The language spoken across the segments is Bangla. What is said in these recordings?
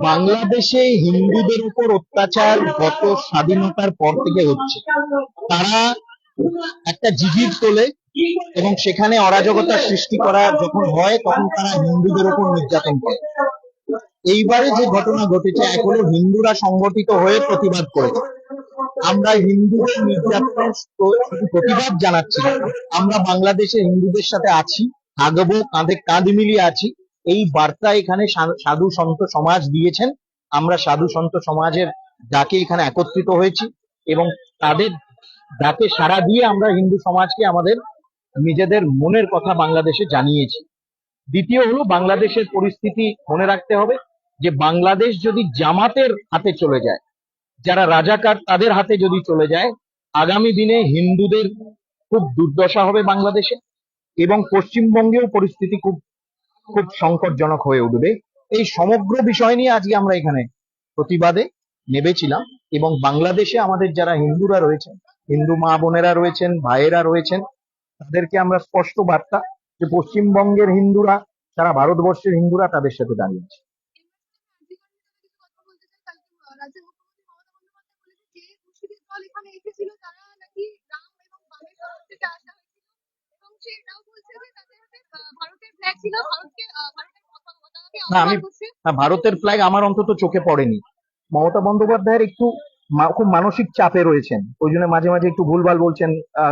বাংলাদেশে হিন্দুদের উপর অত্যাচার গত স্বাধীনতার পর থেকে হচ্ছে। তারা একটা জিজির তোলে এবং সেখানে অরাজকতার সৃষ্টি করা যখন হয়, তখন তারা হিন্দুদের উপর নির্যাতন করে। এইবারে যে ঘটনা ঘটেছে, এখনও হিন্দুরা সংগঠিত হয়ে প্রতিবাদ করেছে আমরা নির্যাতনের প্রতিবাদ জানাচ্ছি আমরা বাংলাদেশে হিন্দুদের সাথে আছি থাকব কাঁধে কাঁধ মিলিয়ে আছি। এই বার্তা এখানে সাধু সন্ত সমাজ দিয়েছেন। আমরা সাধু সন্ত সমাজের ডাকে এখানে একত্রিত হয়েছি এবং তাদের ডাকে সাড়া দিয়ে আমরা হিন্দু সমাজকে আমাদের নিজেদের মনের কথা বাংলাদেশে জানিয়েছি। দ্বিতীয় হলো, বাংলাদেশের পরিস্থিতি মনে রাখতে হবে যে বাংলাদেশ যদি জামাতের হাতে চলে যায় যারা রাজাকার, তাদের হাতে যদি চলে যায়, আগামী দিনে হিন্দুদের খুব দুর্দশা হবে বাংলাদেশে এবং পশ্চিমবঙ্গেও পরিস্থিতি খুব খুব সংকটজনক হয়ে উঠবে। এই সমগ্র বিষয় নিয়ে আজকে আমরা এখানে প্রতিবাদে নেবেছিলাম এবং বাংলাদেশে আমাদের যারা হিন্দুরা রয়েছেন, হিন্দু মা বোনেরা রয়েছেন, ভাইয়েরা রয়েছেন, তাদেরকে আমরা স্পষ্ট বার্তা যে পশ্চিমবঙ্গের হিন্দুরা, সারা ভারতবর্ষের হিন্দুরা তাদের সাথে দাঁড়িয়েছে রাজ্যের মুখ্যমন্ত্রী মমতা বন্দ্যোপাধ্যায় বলেছেন যে মুর্শিদের দল এখানে এসেছিল তারা নাকি রাম এবং বামের তরফ থেকে আসা হয়েছিল এবং সে এটাও বলছে যে তাদের হাতে আহ, ভারতের ফ্ল্যাগ ছিল ভারতকে আহ, ভারতের পতাকা- পতাকাকে না, আমি- ভারতের ফ্ল্যাগ আমার অন্তত চোখে পড়েনি। মমতা বন্দ্যোপাধ্যায়ের একটু খুব মানসিক চাপে রয়েছেন। ওই জন্য মাঝে মাঝে একটু ভুলভাল বলছেন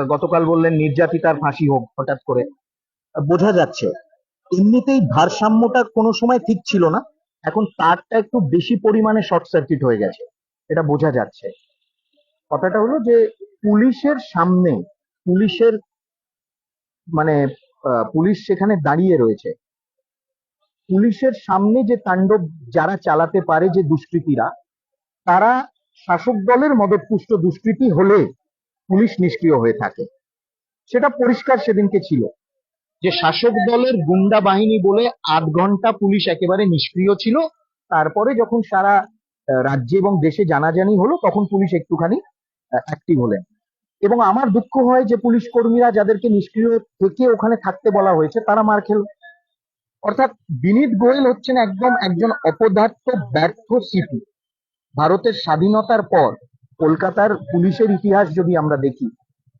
গতকাল বললেন নির্যাতিতার ফাঁসি হোক হঠাৎ করে। বোঝা যাচ্ছে এমনিতেই ভারসাম্যটা কোনো সময় ঠিক ছিল না। এখন তারটা একটু বেশি পরিমাণে শর্ট সার্কিট হয়ে গেছে। এটা বোঝা যাচ্ছে। কথাটা হলো যে পুলিশের সামনে পুলিশের মানে পুলিশ সেখানে দাঁড়িয়ে রয়েছে। পুলিশের সামনে যে তাণ্ডব যারা চালাতে পারে যে দুষ্কৃতীরা, তারা শাসক দলের মদতপুষ্ট দুষ্কৃতী হলে পুলিশ নিষ্ক্রিয় হয়ে থাকে। সেটা পরিষ্কার সেদিনকে ছিল। যে শাসক দলের গুন্ডা বাহিনী বলে আধ ঘণ্টা পুলিশ একেবারে নিষ্ক্রিয় ছিল, তারপরে যখন সারা রাজ্যে এবং দেশে জানাজানি হলো, তখন পুলিশ একটুখানি অ্যাক্টিভ হলেন। এবং আমার দুঃখ হয় যে পুলিশ কর্মীরা যাদেরকে নিষ্ক্রিয় থেকে ওখানে থাকতে বলা হয়েছে, তারা মার খেল। অর্থাৎ বিনীত গোয়েল হচ্ছেন একদম একজন অপদার্থ, ব্যর্থ সিপি। ভারতের স্বাধীনতার পর কলকাতার পুলিশের ইতিহাস যদি আমরা দেখি,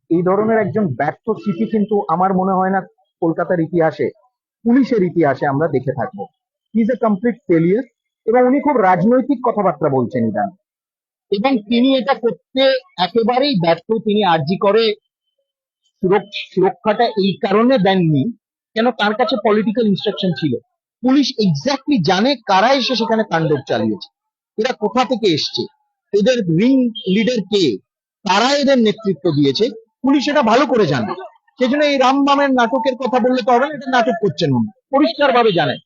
এই ধরনের একজন ব্যর্থ সিপি কিন্তু আমার মনে হয় না কলকাতার ইতিহাসে, পুলিশের ইতিহাসে আমরা দেখে থাকব। ইজ এ কমপ্লিট ফেলিয়ার এবং উনি খুব রাজনৈতিক কথাবার্তা বলছেন ইদান। এবং তিনি এটা করতে একেবারেই ব্যর্থ। তিনি আর্জি করে সুরক্ষাটা এই কারণে দেননি, কেন তার কাছে পলিটিক্যাল ইনস্ট্রাকশন ছিল। পুলিশ এক্স্যাক্টলি জানে কারা এসে সেখানে তাণ্ডব চালিয়েছে। এরা কোথা থেকে এসছে? এদের রিং লিডার কে? তারা এদের নেতৃত্ব দিয়েছে। পুলিশ এটা ভালো করে জানে। সেজন্য এই রামবামের নাটকের কথা বললে তো হবে না, এটা নাটক করছেন উনি। পরিষ্কার ভাবে জানেন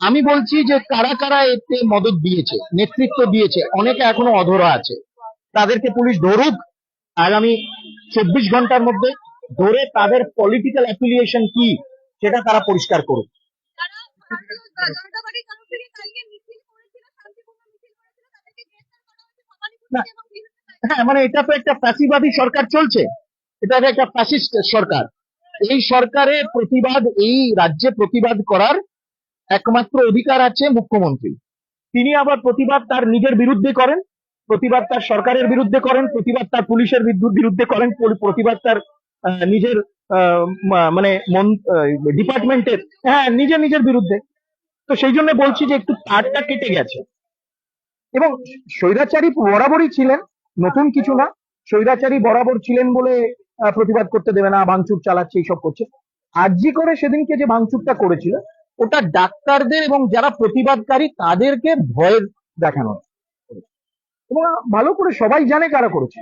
আমি বলছি যে কারা কারা এতে মদত দিয়েছে, নেতৃত্ব দিয়েছে, অনেকে এখনও অধরা আছে। তাদেরকে পুলিশ ধরুক আগামী চব্বিশ ঘণ্টার মধ্যে ধরে তাদের পলিটিক্যাল অ্যাফিলিয়েশন কি, সেটা তারা পরিষ্কার করুক। হ্যাঁ মানে এটা তো একটা ফ্যাসিবাদী সরকার চলছে। এটা একটা ফ্যাসিস্ট সরকার। এই সরকারের প্রতিবাদ, এই রাজ্যে প্রতিবাদ করার একমাত্র অধিকার আছে মুখ্যমন্ত্রী তিনি আবার প্রতিবাদ তার নিজের বিরুদ্ধে করেন, প্রতিবাদ তার সরকারের বিরুদ্ধে করেন, প্রতিবাদ তার পুলিশের বিরুদ্ধে করেন প্রতিবাদ তার নিজের মানে ডিপার্টমেন্টের হ্যাঁ নিজের নিজের বিরুদ্ধে। তো সেই জন্য বলছি যে একটু তারটা কেটে গেছে। এবং স্বৈরাচারী বরাবরই ছিলেন, নতুন কিছু না, স্বৈরাচারী বরাবর ছিলেন বলে প্রতিবাদ করতে দেবে না, ভাঙচুর চালাচ্ছে, এইসব করছে। আরজি করে সেদিনকে যে ভাঙচুরটা করেছিল ওটা ডাক্তারদের এবং যারা প্রতিবাদকারী তাদেরকে ভয় দেখানো। এবং ভালো করে সবাই জানে কারা করেছে